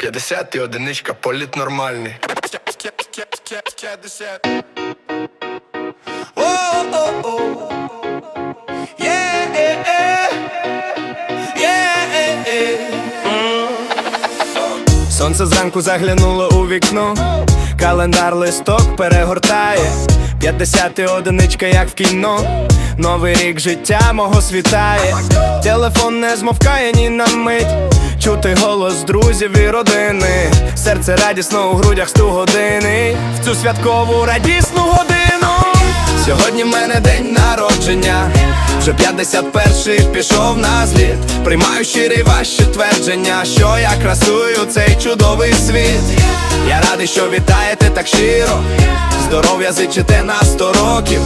50 і одиничка, політ нормальний. Сонце зранку заглянуло у вікно, календар листок перегортає, 50 одиничка, як в кіно. Новий рік життя мого світає. Телефон не змовкає ні на мить. Чути голос друзів і родини. Серце радісно у грудях сто години. В цю святкову радісну годину. Сьогодні в мене день народження. Вже 51-й пішов на зліт. Приймаю щирі ваші твердження, що я красую цей чудовий світ. Я радий, що вітаєте так щиро. Здоров'я зичите на 100 років.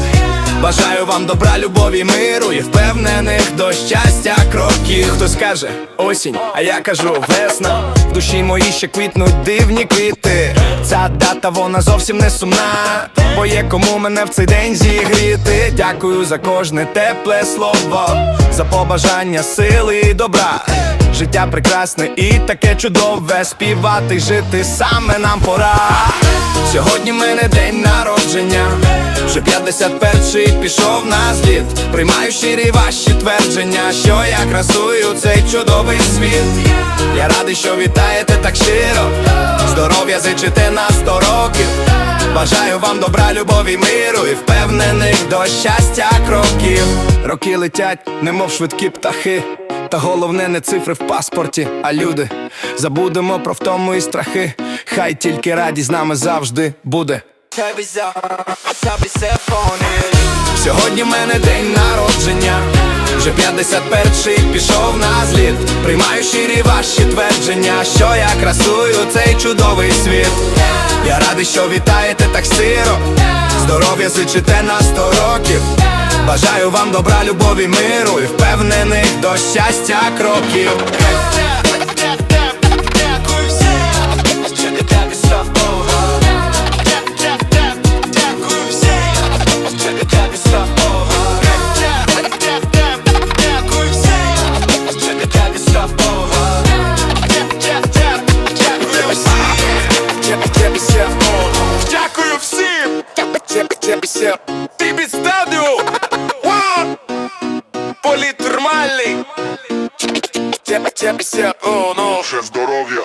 Бажаю вам добра, любові, миру і впевнених до щастя кроків. Хтось каже осінь, а я кажу весна. В душі моїй ще квітнуть дивні квіти. Ця дата вона зовсім не сумна. Бо є кому мене в цей день зігріти. Дякую за кожне тепле слово, за побажання сили і добра. Життя прекрасне і таке чудове. Співати, жити саме нам пора. Сьогодні в мене день народження. Вже 51-й пішов на зліт. Приймаю щирі ваші твердження, що я красую цей чудовий світ. Я радий, що вітаєте так щиро. Здоров'я зичите на 100 років. Бажаю вам добра, любові, миру і впевнених до щастя кроків. Роки летять, немов швидкі птахи. Та головне не цифри в паспорті, а люди. Забудемо про втому і страхи. Хай тільки радість з нами завжди буде. Сьогодні в мене день народження. Вже 51-й пішов на зліт. Приймаю щирі ваші твердження, що я красую цей чудовий світ. Я радий, що вітаєте так щиро. Здоров'я зичите на 100 років. Бажаю вам добра, любові, миру і впевнених до щастя кроків. Дякую всім! Політ нормальний! О, ну! Ще здоров'я,